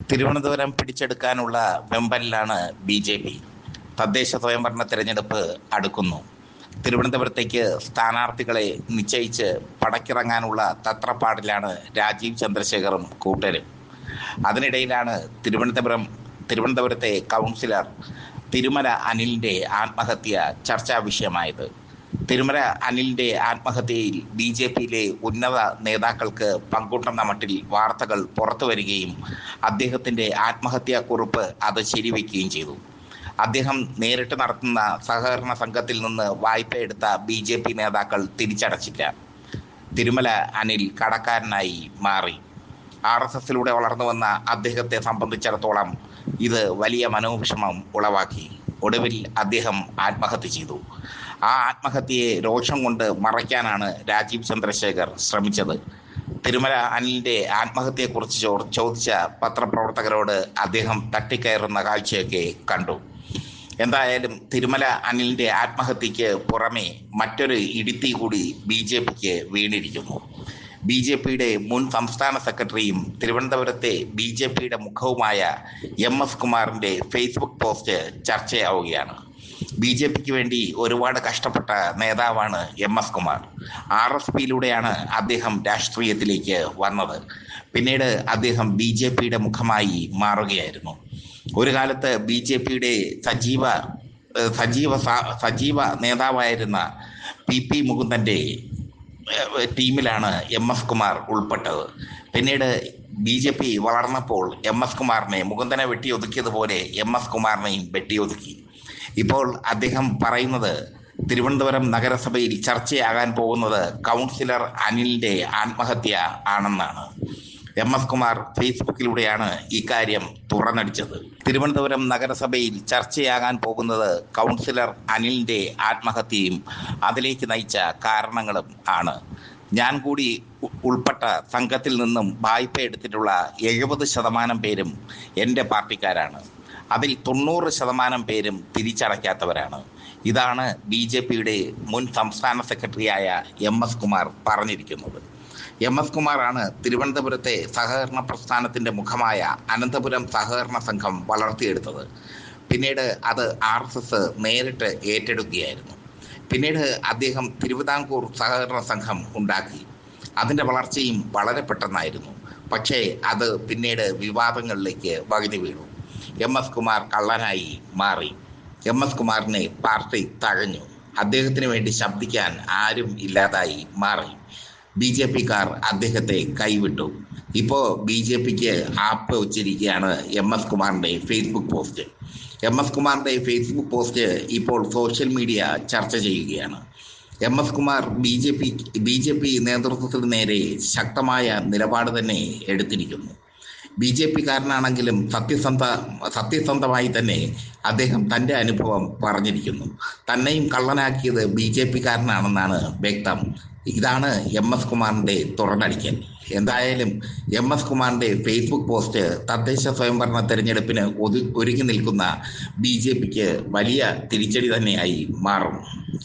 തിരുവനന്തപുരം പിടിച്ചെടുക്കാനുള്ള വെമ്പലിലാണ് B J P. തദ്ദേശ സ്വയംഭരണ തെരഞ്ഞെടുപ്പ് അടുക്കുന്നു. തിരുവനന്തപുരത്തേക്ക് സ്ഥാനാർത്ഥികളെ നിശ്ചയിച്ച് പടക്കിറങ്ങാനുള്ള തത്രപ്പാടിലാണ് രാജീവ് ചന്ദ്രശേഖറും കൂട്ടരും. അതിനിടയിലാണ് തിരുവനന്തപുരം തിരുവനന്തപുരത്തെ കൗൺസിലർ തിരുമല അനിലിന്റെ ആത്മഹത്യ ചർച്ചാ വിഷയമായത്. തിരുമല അനിലിന്റെ ആത്മഹത്യയിൽ ബി ജെ പിയിലെ ഉന്നത നേതാക്കൾക്ക് പങ്കുണ്ടെന്ന മട്ടിൽ വാർത്തകൾ പുറത്തു വരികയും അദ്ദേഹത്തിന്റെ ആത്മഹത്യാ കുറിപ്പ് അത് ശരിവെക്കുകയും ചെയ്തു. അദ്ദേഹം നേരിട്ട് നടത്തുന്ന സഹകരണ സംഘത്തിൽ നിന്ന് വായ്പ എടുത്ത ബി ജെ പി നേതാക്കൾ തിരിച്ചടച്ചില്ല. തിരുമല അനിൽ കടക്കാരനായി മാറി. ആർ എസ് എസിലൂടെ വളർന്നു വന്ന അദ്ദേഹത്തെ സംബന്ധിച്ചിടത്തോളം ഇത് വലിയ മനോവിഷമം ഉളവാക്കി. ഒടുവിൽ അദ്ദേഹം ആത്മഹത്യ ചെയ്തു. ആ ആത്മഹത്യയെ രോഷം കൊണ്ട് മറയ്ക്കാനാണ് രാജീവ് ചന്ദ്രശേഖർ ശ്രമിച്ചത്. തിരുമല അനിലിന്റെ ആത്മഹത്യയെക്കുറിച്ച് ചോദിച്ച പത്രപ്രവർത്തകരോട് അദ്ദേഹം തട്ടിക്കയറുന്ന കാഴ്ചയൊക്കെ കണ്ടു. എന്തായാലും തിരുമല അനിലിന്റെ ആത്മഹത്യക്ക് പുറമെ മറ്റൊരു ഇടിത്തി കൂടി ബി ജെ പിക്ക് വീണിരിക്കുന്നു. ബി ജെ പിയുടെ മുൻ സംസ്ഥാന സെക്രട്ടറിയും തിരുവനന്തപുരത്തെ ബി ജെ പിയുടെ മുഖവുമായ എം എസ് കുമാറിന്റെ ഫേസ്ബുക്ക് പോസ്റ്റ് ചർച്ചയാവുകയാണ്. ബി ജെ പിക്ക് വേണ്ടി ഒരുപാട് കഷ്ടപ്പെട്ട നേതാവാണ് M S Kumar. R S പിയിലൂടെയാണ് അദ്ദേഹം രാഷ്ട്രീയത്തിലേക്ക് വന്നത്. പിന്നീട് അദ്ദേഹം ബി ജെ പിയുടെ മുഖമായി മാറുകയായിരുന്നു. ഒരു കാലത്ത് ബി ജെ പിയുടെ സജീവ സജീവ സജീവ നേതാവായിരുന്ന പി പി മുകുന്ദന്റെ ടീമിലാണ് എം എസ് കുമാർ ഉൾപ്പെട്ടത്. പിന്നീട് ബി ജെ പി വളർന്നപ്പോൾ എം എസ് കുമാറിനെ മുകുന്ദനെ വെട്ടിയൊതുക്കിയതുപോലെ എം എസ് കുമാറിനെയും വെട്ടിയൊതുക്കി ഇപ്പോൾ അദ്ദേഹം പറയുന്നത് തിരുവനന്തപുരം നഗരസഭയിൽ ചർച്ചയാകാൻ പോകുന്നത് കൗൺസിലർ അനിലിന്റെ ആത്മഹത്യ ആണെന്നാണ്. എം എസ് കുമാർ ഫേസ്ബുക്കിലൂടെയാണ് ഇക്കാര്യം തുറന്നടിച്ചത്. തിരുവനന്തപുരം നഗരസഭയിൽ ചർച്ചയാകാൻ പോകുന്നത് കൗൺസിലർ അനിലിന്റെ ആത്മഹത്യയും അതിലേക്ക് നയിച്ച കാരണങ്ങളും ആണ്. ഞാൻ കൂടി ഉൾപ്പെട്ട സംഘത്തിൽ നിന്നും വായ്പ എടുത്തിട്ടുള്ള എഴുപത് ശതമാനം പേരും എന്റെ പാർട്ടിക്കാരാണ്. അതിൽ തൊണ്ണൂറ് ശതമാനം പേരും തിരിച്ചടയ്ക്കാത്തവരാണ്. ഇതാണ് ബി ജെ പിയുടെ മുൻ സംസ്ഥാന സെക്രട്ടറിയായ എം എസ് കുമാർ പറഞ്ഞിരിക്കുന്നത്. എം എസ് കുമാറാണ് തിരുവനന്തപുരത്തെ സഹകരണ പ്രസ്ഥാനത്തിന്റെ മുഖമായ അനന്തപുരം സഹകരണ സംഘം വളർത്തിയെടുത്തത്. പിന്നീട് അത് ആർ എസ് എസ് നേരിട്ട് ഏറ്റെടുക്കുകയായിരുന്നു. പിന്നീട് അദ്ദേഹം തിരുവിതാംകൂർ സഹകരണ സംഘം ഉണ്ടാക്കി. അതിന്റെ വളർച്ചയും വളരെ പെട്ടെന്നായിരുന്നു. പക്ഷേ അത് പിന്നീട് വിവാദങ്ങളിലേക്ക് വകുതി വീണു. എം എസ് കുമാർ കള്ളനായി മാറി. എം എസ് കുമാറിനെ പാർട്ടി തഴഞ്ഞു. അദ്ദേഹത്തിന് വേണ്ടി ശബ്ദിക്കാൻ ആരും ഇല്ലാതായി മാറി. ബി ജെ പിക്കാർ അദ്ദേഹത്തെ കൈവിട്ടു. ഇപ്പോൾ ബി ജെ പിക്ക് ആപ്പ് വെച്ചിരിക്കുകയാണ് എം എസ് കുമാറിന്റെ ഫേസ്ബുക്ക് പോസ്റ്റ് എം എസ് കുമാറിന്റെ ഫേസ്ബുക്ക് പോസ്റ്റ് ഇപ്പോൾ സോഷ്യൽ മീഡിയ ചർച്ച ചെയ്യുകയാണ്. M S Kumar B J P B J P നേതൃത്വത്തിന് നേരെ ശക്തമായ നിലപാട് തന്നെ എടുത്തിരിക്കുന്നു. ബി ജെ പിക്കാരനാണെങ്കിലും സത്യസന്ധ സത്യസന്ധമായി തന്നെ അദ്ദേഹം തന്റെ അനുഭവം പറഞ്ഞിരിക്കുന്നു. തന്നെയും കള്ളനാക്കിയത് ബി ജെ പിക്കാരനാണെന്നാണ് വ്യക്തം. ഇതാണ് എം എസ് കുമാറിന്റെ തുറന്നടിക്കൽ. എന്തായാലും എം എസ് കുമാറിന്റെ ഫേസ്ബുക്ക് പോസ്റ്റ് തദ്ദേശ സ്വയംഭരണ തെരഞ്ഞെടുപ്പിന് ഒരുങ്ങി നിൽക്കുന്ന ബി ജെ പിക്ക് വലിയ തിരിച്ചടി തന്നെയായി മാറും.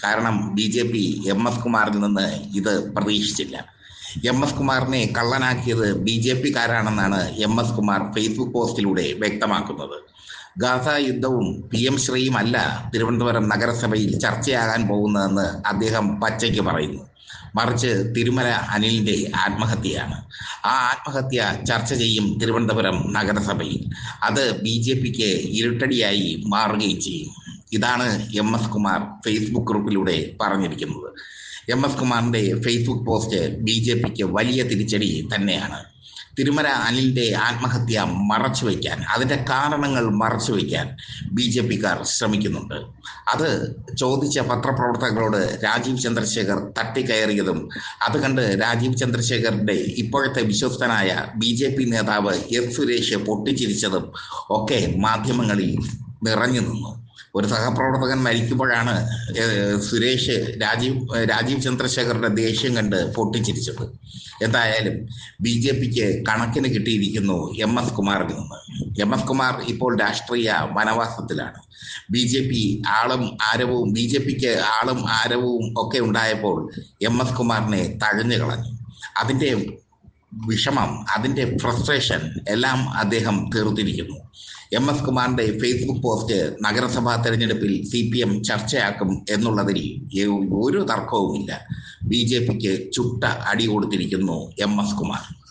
കാരണം B J P M S കുമാറിൽ നിന്ന് ഇത് പ്രതീക്ഷിച്ചില്ല. എം എസ് കുമാറിനെ കള്ളനാക്കിയത് ബി ജെ പിക്കാരാണെന്നാണ് എം എസ് കുമാർ ഫേസ്ബുക്ക് പോസ്റ്റിലൂടെ വ്യക്തമാക്കുന്നത്. ഗാസ യുദ്ധവും പി എം ശ്രീയും അല്ല തിരുവനന്തപുരം നഗരസഭയിൽ ചർച്ചയാകാൻ പോകുന്നതെന്ന് അദ്ദേഹം പച്ചയ്ക്ക് പറയുന്നു. മറിച്ച് തിരുമല അനിലിന്റെ ആത്മഹത്യയാണ്. ആ ആത്മഹത്യ ചർച്ച ചെയ്യും തിരുവനന്തപുരം നഗരസഭയിൽ. അത് ബി ജെ പിക്ക് ഇരുട്ടടിയായി മാറുകയും ചെയ്യും. ഇതാണ് എം എസ് കുമാർ ഫേസ്ബുക്ക് ഗ്രൂപ്പിലൂടെ പറഞ്ഞിരിക്കുന്നത്. എം എസ് കുമാറിന്റെ ഫേസ്ബുക്ക് പോസ്റ്റ് ബി ജെ പിക്ക് വലിയ തിരിച്ചടി തന്നെയാണ്. തിരുമല അനിലിന്റെ ആത്മഹത്യ മറച്ചു വയ്ക്കാൻ അതിന്റെ കാരണങ്ങൾ മറച്ചു വയ്ക്കാൻ ബി ജെ പിക്കാർ ശ്രമിക്കുന്നുണ്ട്. അത് ചോദിച്ച പത്രപ്രവർത്തകരോട് രാജീവ് ചന്ദ്രശേഖർ തട്ടിക്കയറിയതും അത് കണ്ട് രാജീവ് ചന്ദ്രശേഖറിന്റെ ഇപ്പോഴത്തെ വിശ്വസ്തനായ ബി ജെ പി നേതാവ് എസ് സുരേഷ് പൊട്ടിച്ചിരിച്ചതും ഒക്കെ മാധ്യമങ്ങളിൽ നിറഞ്ഞു നിന്നു. ഒരു സഹപ്രവർത്തകൻ മരിക്കുമ്പോഴാണ് സുരേഷ് രാജീവ് രാജീവ് ചന്ദ്രശേഖറിന്റെ ദേഷ്യം കണ്ട് പൊട്ടിച്ചിരിച്ചത്. എന്തായാലും ബി ജെ പിക്ക് കണക്കിന് കിട്ടിയിരിക്കുന്നു എം എസ് കുമാറിൽ നിന്ന്. എം എസ് കുമാർ ഇപ്പോൾ രാഷ്ട്രീയ വനവാസത്തിലാണ്. ബി ജെ പി ആളും ആരവവും ബി ജെ പിക്ക് ആളും ആരവവും ഒക്കെ ഉണ്ടായപ്പോൾ എം എസ് കുമാറിനെ തഴഞ്ഞു കളഞ്ഞു അതിന്റെ വിഷമം അതിന്റെ ഫ്രസ്ട്രേഷൻ എല്ലാം അദ്ദേഹം തീർത്തിരിക്കുന്നു. എം എസ് കുമാറിന്റെ ഫേസ്ബുക്ക് പോസ്റ്റ് നഗരസഭാ തെരഞ്ഞെടുപ്പിൽ സി പി എം ചർച്ചയാക്കും എന്നുള്ളതിൽ ഒരു തർക്കവുമില്ല. ബി ജെ പിക്ക് ചുട്ട അടി കൊടുത്തിരിക്കുന്നു എം എസ് കുമാർ.